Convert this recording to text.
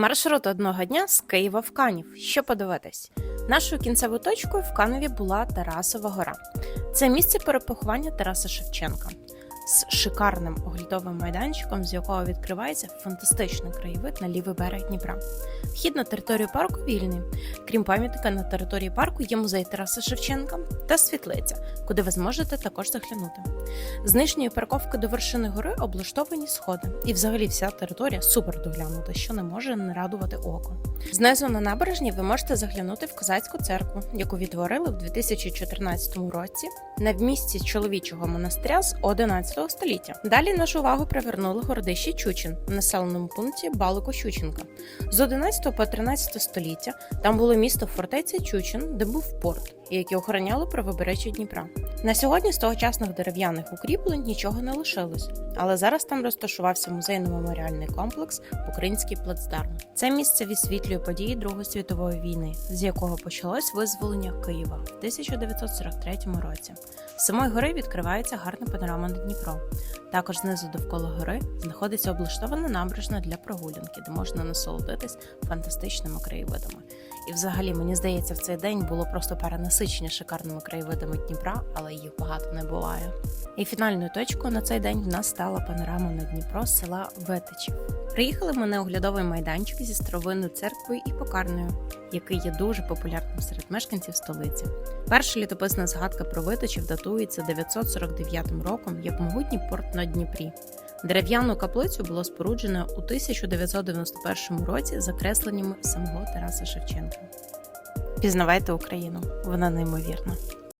Маршрут одного дня з Києва в Канів. Що подивитись? Нашою кінцевою точкою в Канові була Тарасова гора. Це місце перепоховання Тараса Шевченка з шикарним оглядовим майданчиком, з якого відкривається фантастичний краєвид на лівий берег Дніпра. Вхід на територію парку вільний. Крім пам'ятника, на території парку є музей Тараса Шевченка та світлиця, куди ви зможете також заглянути. З нижньої парковки до вершини гори облаштовані сходи, і взагалі вся територія супер доглянута, що не може не радувати око. Знизу на набережні ви можете заглянути в козацьку церкву, яку відтворили в 2014 році на місці чоловічого монастиря з 11 століття. Далі нашу увагу привернули городище Чучин в населеному пункті Балико-Чученка. З 11 по 13 століття там було місто фортеця Чучин, де був порт, який охороняли правобережжя Дніпра. На сьогодні з тогочасних дерев'яних укріплень нічого не лишилось, але зараз там розташувався музейно-меморіальний комплекс Український плацдарм. Це місце відсвітлює події Другої світової війни, з якого почалось визволення Києва в 1943 році. З самої гори відкривається гарна панорама на Дніпро. Також знизу довкола гори знаходиться облаштована набережна для прогулянки, де можна насолодитись фантастичними краєвидами. І взагалі, мені здається, в цей день було просто перенасичення шикарними краєвидами Дніпра, але їх багато не буває. І фінальною точкою на цей день в нас стала панорама на Дніпро села Ветичів. Приїхали ми на оглядовий майданчик зі старовинною церквою і покарною, який є дуже популярним серед мешканців столиці. Перша літописна згадка про Витичів датується 949 роком як могутній порт на Дніпрі. Дерев'яну каплицю було споруджено у 1991 році за кресленнями самого Тараса Шевченка. Пізнавайте Україну, вона неймовірна.